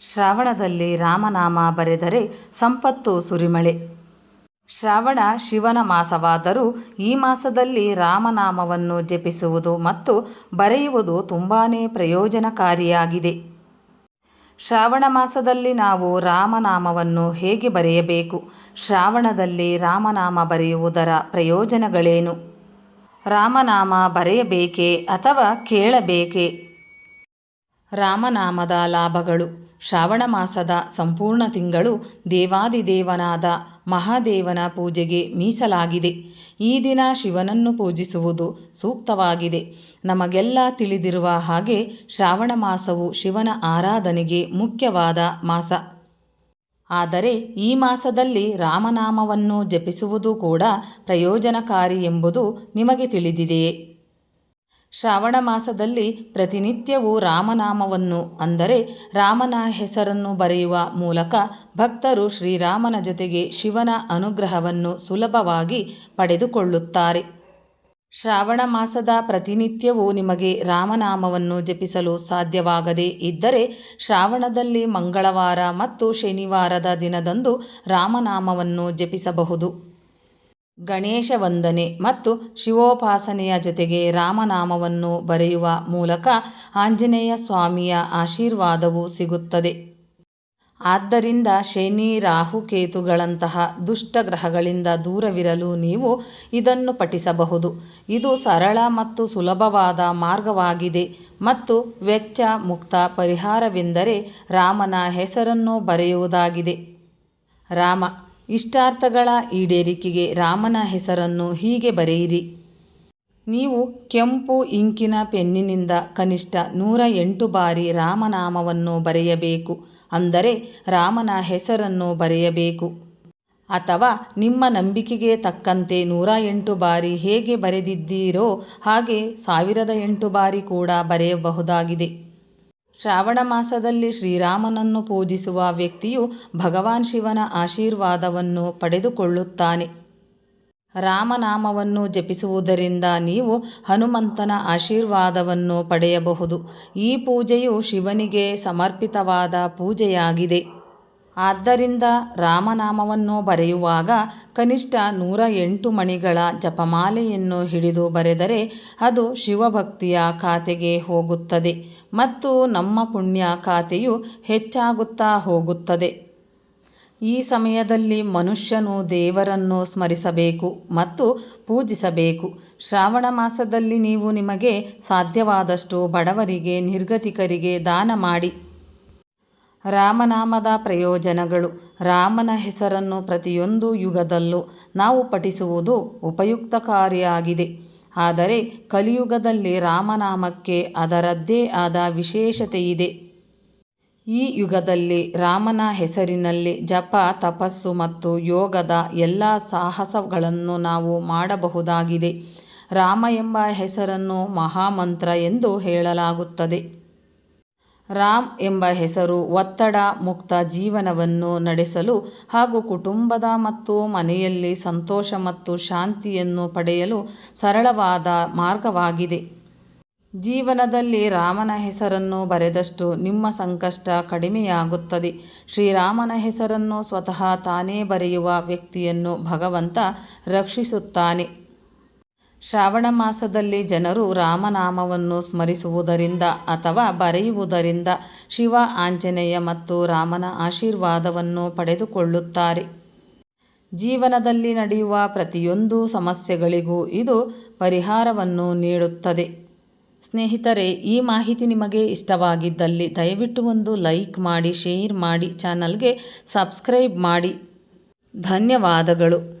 ಶ್ರಾವಣದಲ್ಲಿ ರಾಮನಾಮ ಬರೆದರೆ ಸಂಪತ್ತು ಸುರಿಮಳೆ. ಶ್ರಾವಣ ಶಿವನ ಮಾಸವಾದರೂ ಈ ಮಾಸದಲ್ಲಿ ರಾಮನಾಮವನ್ನು ಜಪಿಸುವುದು ಮತ್ತು ಬರೆಯುವುದು ತುಂಬಾ ಪ್ರಯೋಜನಕಾರಿಯಾಗಿದೆ. ಶ್ರಾವಣ ಮಾಸದಲ್ಲಿ ನಾವು ರಾಮನಾಮವನ್ನು ಹೇಗೆ ಬರೆಯಬೇಕು? ಶ್ರಾವಣದಲ್ಲಿ ರಾಮನಾಮ ಬರೆಯುವುದರ ಪ್ರಯೋಜನಗಳೇನು? ರಾಮನಾಮ ಬರೆಯಬೇಕೇ ಅಥವಾ ಕೇಳಬೇಕೇ? ರಾಮನಾಮದ ಲಾಭಗಳು. ಶ್ರಾವಣ ಮಾಸದ ಸಂಪೂರ್ಣ ತಿಂಗಳು ದೇವಾದಿದೇವನಾದ ಮಹಾದೇವನ ಪೂಜೆಗೆ ಮೀಸಲಾಗಿದೆ. ಈ ದಿನ ಶಿವನನ್ನು ಪೂಜಿಸುವುದು ಸೂಕ್ತವಾಗಿದೆ. ನಮಗೆಲ್ಲ ತಿಳಿದಿರುವ ಹಾಗೆ ಶ್ರಾವಣ ಮಾಸವು ಶಿವನ ಆರಾಧನೆಗೆ ಮುಖ್ಯವಾದ ಮಾಸ. ಆದರೆ ಈ ಮಾಸದಲ್ಲಿ ರಾಮನಾಮವನ್ನು ಜಪಿಸುವುದು ಕೂಡ ಪ್ರಯೋಜನಕಾರಿ ಎಂಬುದು ನಿಮಗೆ ತಿಳಿದಿದೆಯೇ? ಶ್ರಾವಣ ಮಾಸದಲ್ಲಿ ಪ್ರತಿನಿತ್ಯವೂ ರಾಮನಾಮವನ್ನು ಅಂದರೆ ರಾಮನ ಹೆಸರನ್ನು ಬರೆಯುವ ಮೂಲಕ ಭಕ್ತರು ಶ್ರೀರಾಮನ ಜೊತೆಗೆ ಶಿವನ ಅನುಗ್ರಹವನ್ನು ಸುಲಭವಾಗಿ ಪಡೆದುಕೊಳ್ಳುತ್ತಾರೆ. ಶ್ರಾವಣ ಮಾಸದ ಪ್ರತಿನಿತ್ಯವೂ ನಿಮಗೆ ರಾಮನಾಮವನ್ನು ಜಪಿಸಲು ಸಾಧ್ಯವಾಗದೇ ಇದ್ದರೆ ಶ್ರಾವಣದಲ್ಲಿ ಮಂಗಳವಾರ ಮತ್ತು ಶನಿವಾರದ ದಿನದಂದು ರಾಮನಾಮವನ್ನು ಜಪಿಸಬಹುದು. ಗಣೇಶ ವಂದನೆ ಮತ್ತು ಶಿವೋಪಾಸನೆಯ ಜೊತೆಗೆ ರಾಮನಾಮವನ್ನು ಬರೆಯುವ ಮೂಲಕ ಆಂಜನೇಯ ಸ್ವಾಮಿಯ ಆಶೀರ್ವಾದವು ಸಿಗುತ್ತದೆ. ಆದ್ದರಿಂದ ಶನಿ ರಾಹುಕೇತುಗಳಂತಹ ದುಷ್ಟ ಗ್ರಹಗಳಿಂದ ದೂರವಿರಲು ನೀವು ಇದನ್ನು ಪಠಿಸಬಹುದು. ಇದು ಸರಳ ಮತ್ತು ಸುಲಭವಾದ ಮಾರ್ಗವಾಗಿದೆ ಮತ್ತು ವೆಚ್ಚ ಮುಕ್ತ ಪರಿಹಾರವೆಂದರೆ ರಾಮನ ಹೆಸರನ್ನು ಬರೆಯುವುದಾಗಿದೆ. ರಾಮ ಇಷ್ಟಾರ್ಥಗಳ ಈಡೇರಿಕೆಗೆ ರಾಮನ ಹೆಸರನ್ನು ಹೀಗೆ ಬರೆಯಿರಿ. ನೀವು ಕೆಂಪು ಇಂಕಿನ ಪೆನ್ನಿನಿಂದ ಕನಿಷ್ಠ ನೂರ ಎಂಟು ಬಾರಿ ರಾಮನಾಮವನ್ನು ಬರೆಯಬೇಕು. ಅಂದರೆ ರಾಮನ ಹೆಸರನ್ನು ಬರೆಯಬೇಕು. ಅಥವಾ ನಿಮ್ಮ ನಂಬಿಕೆಗೆ ತಕ್ಕಂತೆ ನೂರ ಎಂಟು ಬಾರಿ ಹೇಗೆ ಬರೆದಿದ್ದೀರೋ ಹಾಗೆ ಸಾವಿರದ ಎಂಟು ಬಾರಿ ಕೂಡ ಬರೆಯಬಹುದಾಗಿದೆ. ಶ್ರಾವಣ ಮಾಸದಲ್ಲಿ ಶ್ರೀರಾಮನನ್ನು ಪೂಜಿಸುವ ವ್ಯಕ್ತಿಯು ಭಗವಾನ್ ಶಿವನ ಆಶೀರ್ವಾದವನ್ನು ಪಡೆದುಕೊಳ್ಳುತ್ತಾನೆ. ರಾಮನಾಮವನ್ನು ಜಪಿಸುವುದರಿಂದ ನೀವು ಹನುಮಂತನ ಆಶೀರ್ವಾದವನ್ನು ಪಡೆಯಬಹುದು. ಈ ಪೂಜೆಯು ಶಿವನಿಗೆ ಸಮರ್ಪಿತವಾದ ಪೂಜೆಯಾಗಿದೆ. ಆದ್ದರಿಂದ ರಾಮನಾಮವನ್ನು ಬರೆಯುವಾಗ ಕನಿಷ್ಠ ನೂರ ಎಂಟು ಮಣಿಗಳ ಜಪಮಾಲೆಯನ್ನು ಹಿಡಿದು ಬರೆದರೆ ಅದು ಶಿವಭಕ್ತಿಯ ಖಾತೆಗೆ ಹೋಗುತ್ತದೆ ಮತ್ತು ನಮ್ಮ ಪುಣ್ಯ ಖಾತೆಯು ಹೆಚ್ಚಾಗುತ್ತಾ ಹೋಗುತ್ತದೆ. ಈ ಸಮಯದಲ್ಲಿ ಮನುಷ್ಯನು ದೇವರನ್ನು ಸ್ಮರಿಸಬೇಕು ಮತ್ತು ಪೂಜಿಸಬೇಕು. ಶ್ರಾವಣ ಮಾಸದಲ್ಲಿ ನೀವು ನಿಮಗೆ ಸಾಧ್ಯವಾದಷ್ಟು ಬಡವರಿಗೆ, ನಿರ್ಗತಿಕರಿಗೆ ದಾನ ಮಾಡಿ. ರಾಮನಾಮದ ಪ್ರಯೋಜನಗಳು. ರಾಮನ ಹೆಸರನ್ನು ಪ್ರತಿಯೊಂದು ಯುಗದಲ್ಲೂ ನಾವು ಪಠಿಸುವುದು ಉಪಯುಕ್ತಕಾರಿಯಾಗಿದೆ ಆದರೆ ಕಲಿಯುಗದಲ್ಲಿ ರಾಮನಾಮಕ್ಕೆ ಅದರದ್ದೇ ಆದ ವಿಶೇಷತೆಯಿದೆ ಈ ಯುಗದಲ್ಲಿ ರಾಮನ ಹೆಸರಿನಲ್ಲಿ ಜಪ, ತಪಸ್ಸು ಮತ್ತು ಯೋಗದ ಎಲ್ಲ ಸಾಹಸಗಳನ್ನು ನಾವು ಮಾಡಬಹುದಾಗಿದೆ. ರಾಮ ಎಂಬ ಹೆಸರನ್ನು ಮಹಾಮಂತ್ರ ಎಂದು ಹೇಳಲಾಗುತ್ತದೆ. ರಾಮ್ ಎಂಬ ಹೆಸರು ಒತ್ತಡ ಮುಕ್ತ ಜೀವನವನ್ನು ನಡೆಸಲು ಹಾಗೂ ಕುಟುಂಬದ ಮತ್ತು ಮನೆಯಲ್ಲಿ ಸಂತೋಷ ಮತ್ತು ಶಾಂತಿಯನ್ನು ಪಡೆಯಲು ಸರಳವಾದ ಮಾರ್ಗವಾಗಿದೆ. ಜೀವನದಲ್ಲಿ ರಾಮನ ಹೆಸರನ್ನು ಬರೆದಷ್ಟು ನಿಮ್ಮ ಸಂಕಷ್ಟ ಕಡಿಮೆಯಾಗುತ್ತದೆ. ಶ್ರೀರಾಮನ ಹೆಸರನ್ನು ಸ್ವತಃ ತಾನೇ ಬರೆಯುವ ವ್ಯಕ್ತಿಯನ್ನು ಭಗವಂತ ರಕ್ಷಿಸುತ್ತಾನೆ. ಶ್ರಾವಣ ಮಾಸದಲ್ಲಿ ಜನರು ರಾಮನಾಮವನ್ನು ಸ್ಮರಿಸುವುದರಿಂದ ಅಥವಾ ಬರೆಯುವುದರಿಂದ ಶಿವ ಆಂಜನೇಯ ಮತ್ತು ರಾಮನ ಆಶೀರ್ವಾದವನ್ನು ಪಡೆದುಕೊಳ್ಳುತ್ತಾರೆ. ಜೀವನದಲ್ಲಿ ನಡೆಯುವ ಪ್ರತಿಯೊಂದು ಸಮಸ್ಯೆಗಳಿಗೂ ಇದು ಪರಿಹಾರವನ್ನು ನೀಡುತ್ತದೆ. ಸ್ನೇಹಿತರೆ, ಈ ಮಾಹಿತಿ ನಿಮಗೆ ಇಷ್ಟವಾಗಿದ್ದಲ್ಲಿ ದಯವಿಟ್ಟು ಒಂದು ಲೈಕ್ ಮಾಡಿ, ಶೇರ್ ಮಾಡಿ, ಚಾನಲ್ಗೆ ಸಬ್ಸ್ಕ್ರೈಬ್ ಮಾಡಿ. ಧನ್ಯವಾದಗಳು.